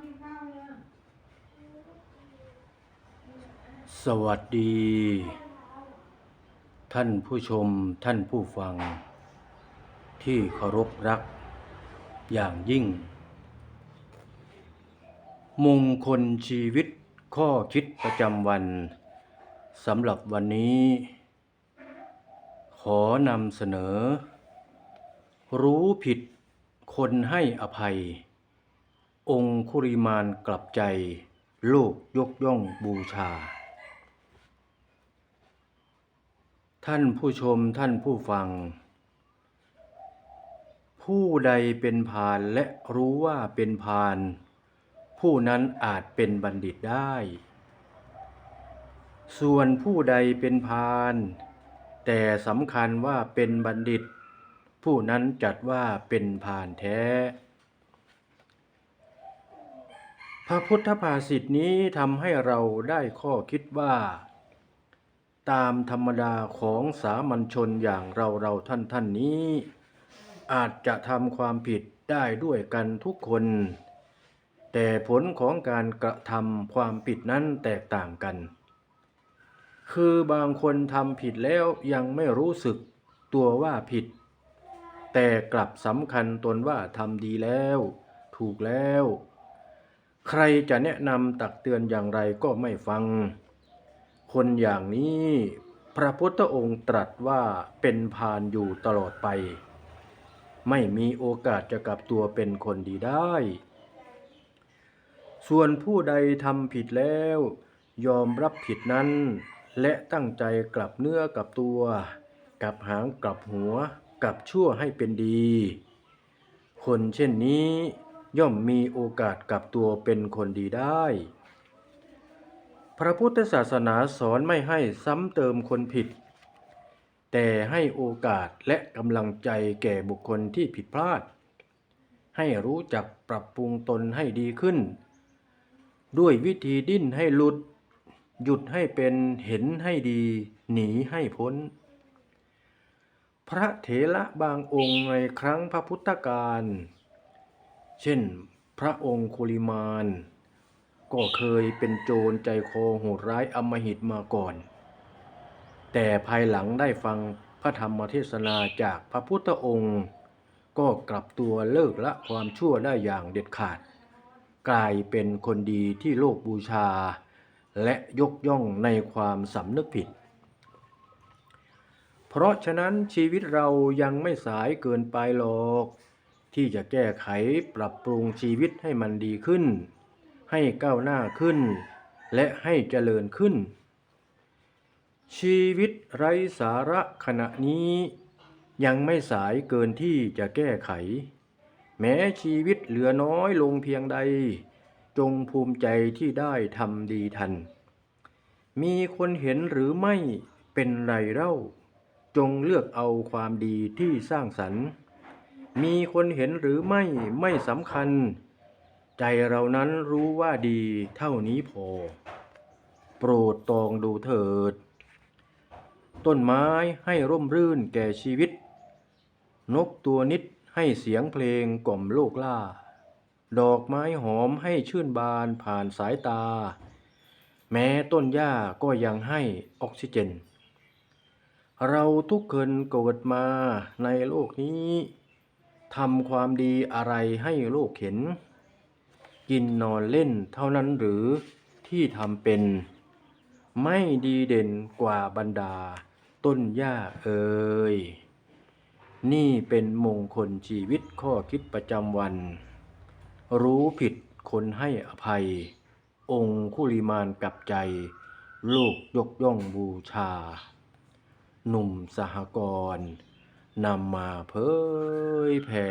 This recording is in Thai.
กินข้าวยังสวัสดี ท่านผู้ชมท่านผู้ฟัง ที่เคารพรัก อย่างยิ่ง มงคลชีวิตข้อคิดประจำวันสำหรับวันนี้ ขอนำเสนอ รู้ผิดคนให้อภัย องคุริมานกลับใจ โลกยกย่องบูชา ท่านผู้ชมท่านผู้ฟัง ผู้ใดเป็นพานและรู้ว่าเป็นพาน ผู้นั้นอาจเป็นบัณฑิตได้ ส่วนผู้ใดเป็นพาน แต่สำคัญว่าเป็นบัณฑิต ผู้นั้นจัดว่าเป็นพานแท้ พ ระพุทธภาษิตนี้ทำให้เราได้ข้อคิดว่า ตามธรรมดาของสามัญชนอย่างเราเราท่านท่านนี้ อาจจะทำความผิดได้ด้วยกันทุกคน แต่ผลของการกระทำความผิดนั้นแตกต่างกัน คือบางคนทำผิดแล้วยังไม่รู้สึกตัวว่าผิด แต่กลับสำคัญตนว่าทำดีแล้ว ถูกแล้ว ใครจะแนะนำตักเตือนอย่างไรก็ไม่ฟัง คนอย่างนี้พระพุทธองค์ตรัสว่าเป็นพานอยู่ตลอดไป ไม่มีโอกาสจะกลับตัวเป็นคนดีได้ ส่วนผู้ใดทำผิดแล้ว ยอมรับผิดนั้น และตั้งใจกลับเนื้อกลับตัว กลับหางกลับหัว กลับชั่วให้เป็นดี คนเช่นนี้ ย่อมมีโอกาสกลับตัวเป็นคนดีได้ พระพุทธศาสนาสอนไม่ให้ซ้ำเติมคนผิด แต่ให้โอกาสและกำลังใจแก่บุคคลที่ผิดพลาด ให้รู้จักปรับปรุงตนให้ดีขึ้น ด้วยวิธีดิ้นให้หลุด หยุดให้เป็นเห็นให้ดี หนีให้พ้น พระเถระบางองค์ในครั้งพระพุทธกาล เช่น พระองค์คุลิมาน ก็เคยเป็นโจรใจคอโหดร้ายอำมหิตมาก่อน แต่ภายหลังได้ฟังพระธรรมเทศนาจากพระพุทธองค์ ก็กลับตัวเลิกละความชั่วได้อย่างเด็ดขาด กลายเป็นคนดีที่โลกบูชา และยกย่องในความสำนึกผิด เพราะฉะนั้นชีวิตเรายังไม่สายเกินไปหรอก ที่จะแก้ไขปรับปรุงชีวิตให้มันดีขึ้น ให้ก้าวหน้าขึ้น และให้เจริญขึ้น ชีวิตไร้สาระขณะนี้ยังไม่สายเกินที่จะแก้ไข แม้ชีวิตเหลือน้อยลงเพียงใด จงภูมิใจที่ได้ทำดีทัน มีคนเห็นหรือไม่เป็นไรเล่า จงเลือกเอาความดีที่สร้างสรรค์ มีคนเห็นหรือไม่ไม่สำคัญ ใจเรานั้นรู้ว่าดีเท่านี้พอ โปรดตองดูเถิด ต้นไม้ให้ร่มรื่นแก่ชีวิต นกตัวนิดให้เสียงเพลงกล่อมโลกล่า ดอกไม้หอมให้ชื่นบานผ่านสายตา แม้ต้นหญ้าก็ยังให้ออกซิเจน เราทุกคนเกิดมาในโลกนี้ ทำความดีอะไรให้โลกเห็น กินนอนเล่นเท่านั้นหรือที่ทำเป็น ไม่ดีเด่นกว่าบรรดา ต้นหญ้าเอ่ยนี่เป็นมงคลชีวิตข้อคิดประจำวัน รู้ผิดคนให้อภัย องคุลิมานกับใจ โลกยกย่องบูชา หนุ่มสหกรณ์ นำมาเผยแผ่